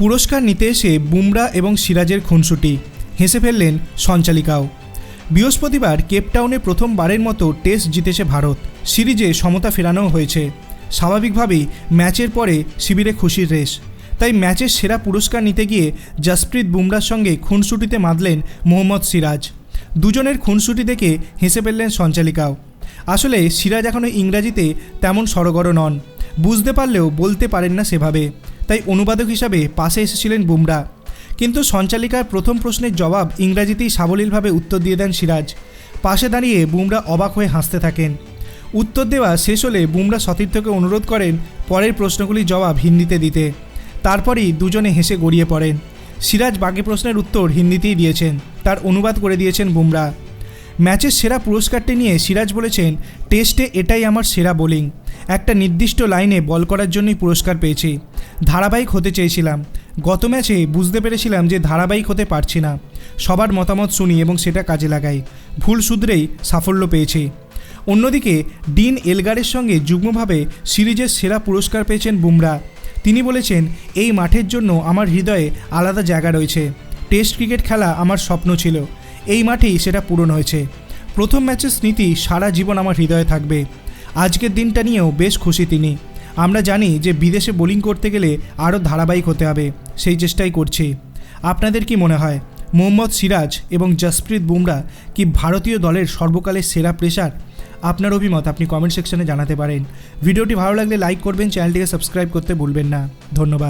পুরস্কার নিতে এসে বুমরা এবং সিরাজের খুনসুটি। হেসে ফেললেন সঞ্চালিকাও। বৃহস্পতিবার কেপটাউনে প্রথমবারের মতো টেস্ট জিতেছে ভারত। সিরিজে সমতা ফেরানো হয়েছে। স্বাভাবিকভাবেই ম্যাচের পরে শিবিরে খুশির রেশ। তাই ম্যাচের সেরা পুরস্কার নিতে গিয়ে জসপ্রীত বুমরার সঙ্গে খুনসুটিতে মাতলেন মোহাম্মদ সিরাজ। দুজনের খুনসুটি দেখে হেসে ফেললেন সঞ্চালিকাও। আসলে সিরাজ এখনও ইংরাজিতে তেমন সরগর নন। বুঝতে পারলেও বলতে পারেন না সেভাবে। তাই অনুবাদক হিসাবে পাশে এসেছিলেন বুমরা। কিন্তু সঞ্চালিকার প্রথম প্রশ্নের জবাব ইংরাজিতেই সাবলীলভাবে উত্তর দিয়ে দেন সিরাজ। পাশে দাঁড়িয়ে বুমরা অবাক হয়ে হাসতে থাকেন। উত্তর দেওয়া শেষ হলে বুমরা সতীর্থকে অনুরোধ করেন পরের প্রশ্নগুলির জবাব হিন্দিতে দিতে। তারপরই দুজনে হেসে গড়িয়ে পড়েন। সিরাজ বাকি প্রশ্নের উত্তর হিন্দিতেই দিয়েছেন। তার অনুবাদ করে দিয়েছেন বুমরা। ম্যাচের সেরা পুরস্কারটি নিয়ে সিরাজ বলেছেন, টেস্টে এটাই আমার সেরা বোলিং। একটা নির্দিষ্ট লাইনে বল করার জন্যই পুরস্কার পেয়েছি। ধারাবাহিক হতে চেয়েছিলাম। গত ম্যাচে বুঝতে পেরেছিলাম যে ধারাবাহিক হতে পারছি না। সবার মতামত শুনি এবং সেটা কাজে লাগাই। ভুল শুধরেই সাফল্য পেয়েছি। অন্যদিকে, ডিন এলগারের সঙ্গে যুগ্মভাবে সিরিজের সেরা পুরস্কার পেয়েছেন বুমরা। তিনি বলেছেন, এই মাঠের জন্য আমার হৃদয়ে আলাদা জায়গা রয়েছে। টেস্ট ক্রিকেট খেলা আমার স্বপ্ন ছিল। এই মাঠেই সেটা পূরণ হয়েছে। প্রথম ম্যাচের স্মৃতি সারা জীবন আমার হৃদয়ে থাকবে। আজকের দিনটা নিয়েও বেশ খুশি তিনি। আমরা জানি যে বিদেশে বোলিং করতে গেলে আরও ধারাবাহিক হতে হবে, সেই চেষ্টাই করছি। আপনাদের কি মনে হয়, মোহাম্মদ সিরাজ এবং জসপ্রীত বুমরা কি ভারতীয় দলের সর্বকালের সেরা প্রেশার আপনার অভিমত আপনি কমেন্ট সেকশনে জানাতে পারেন। ভিডিওটি ভালো লাগলে লাইক করবেন চ্যানেলটিকে সাবস্ক্রাইব করতে ভুলবেন না। ধন্যবাদ।